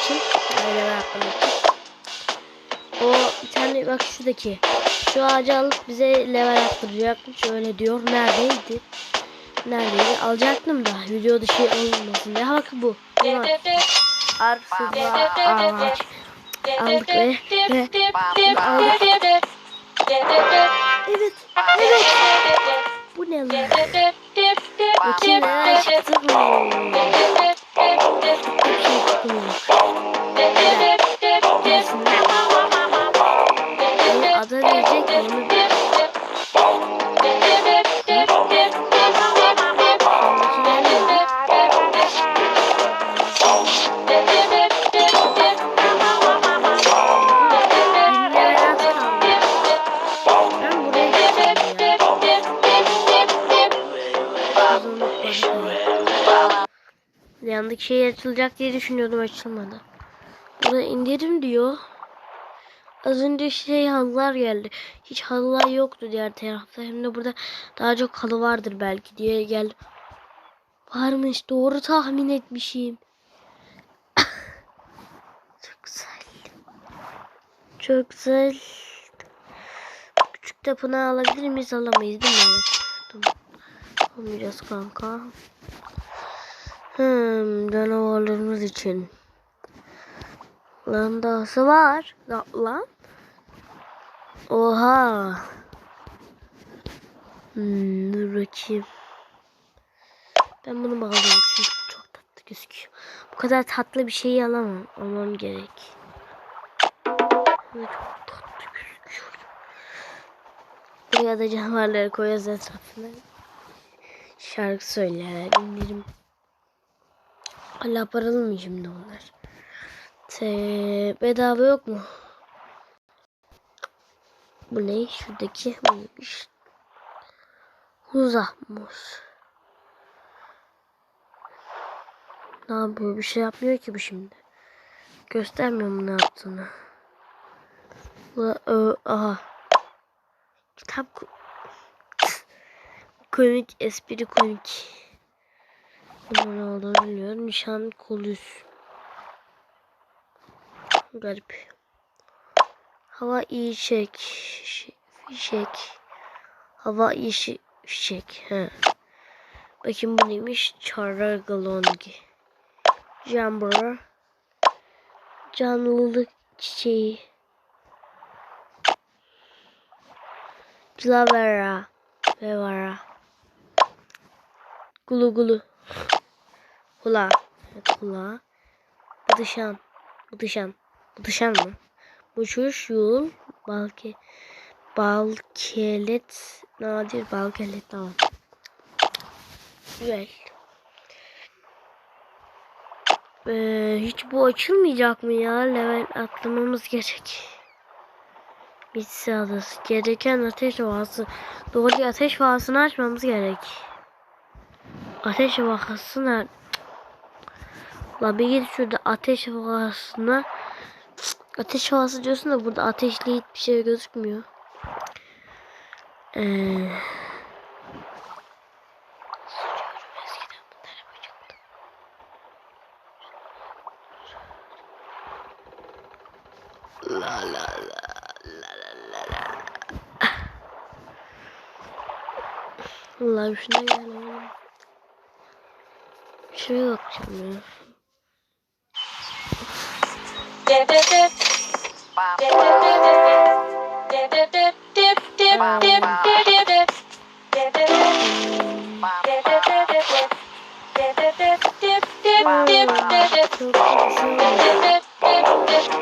için. O bir tane bak şuradaki. Şu ağacı alıp bize level attıracakmış. Öyle diyor. Neredeydi? Neredeydi? Alacaktım da video dışı olmasın diye. Ha bak bu. Bunu arsızla ağaç. Aldık ve, ve aldık. Evet. Evet. Bu ne lan? Bakayım neler çıktı şey mı? Ada verecek mi? Yandaki şey açılacak diye düşünüyordum açılmadı. Burada indirim diyor. Az önce şey halılar geldi. Hiç halılar yoktu diğer tarafta. Hem de burada daha çok halı vardır belki diye geldim. Varmış doğru tahmin etmişim. Çok güzel. Çok güzel. Küçük tapınağı alabilir miyiz? Alamayız değil mi? Tamam. Kanka. Hmm, canavarlarımız için. Lan dahası var. La- Lan. Oha. Hmm, dur bakayım. Ben bunu bağlayayım çok tatlı gözüküyor. Bu kadar tatlı bir şeyi alamam. Almam gerek. Çok tatlı gözüküyor. Buraya da canavarları koyacağız etrafına. Şarkı söyler, dinlerim. Hala paralı mı şimdi onlar? Te bedava yok mu? Bu ne? Şuradaki buymuş. Uzakmış. Ne yapıyor? Bir şey yapmıyor ki bu şimdi. Göstermiyor mu ne yaptığını? Bu ö, aha. Kitap ko- komik, espri komik. Ama ne olduğunu bilmiyorum. Nişan kolüs. Garip. Hava iyi çek. Ş- Fişek. Hava iyi fişek. He. Bakayım bu neymiş? Çaragalongi. Jumper. Canlılık çiçeği. Clavera. Vevara. Gulu gulu. Hula. Hula. Bıdışan. Bıdışan. Bıdışan mı? Uçuş, yol, balke, balkelet, nadir balkelet tamam. Güzel. Ee, hiç bu açılmayacak mı ya? Level atlamamız gerek. Bitsi adası. Gereken ateş ovası. Doğru ateş ovasını açmamız gerek. Ateş ovası nerede? La bir git şurada ateş ovasına. Ateş havası diyorsun da burada ateşli hiçbir şey gözükmüyor. Ee, yapacaktım. La la la la la la la. Allah'ım şuna gel. Şuraya bakacağım ya. Çok güzel.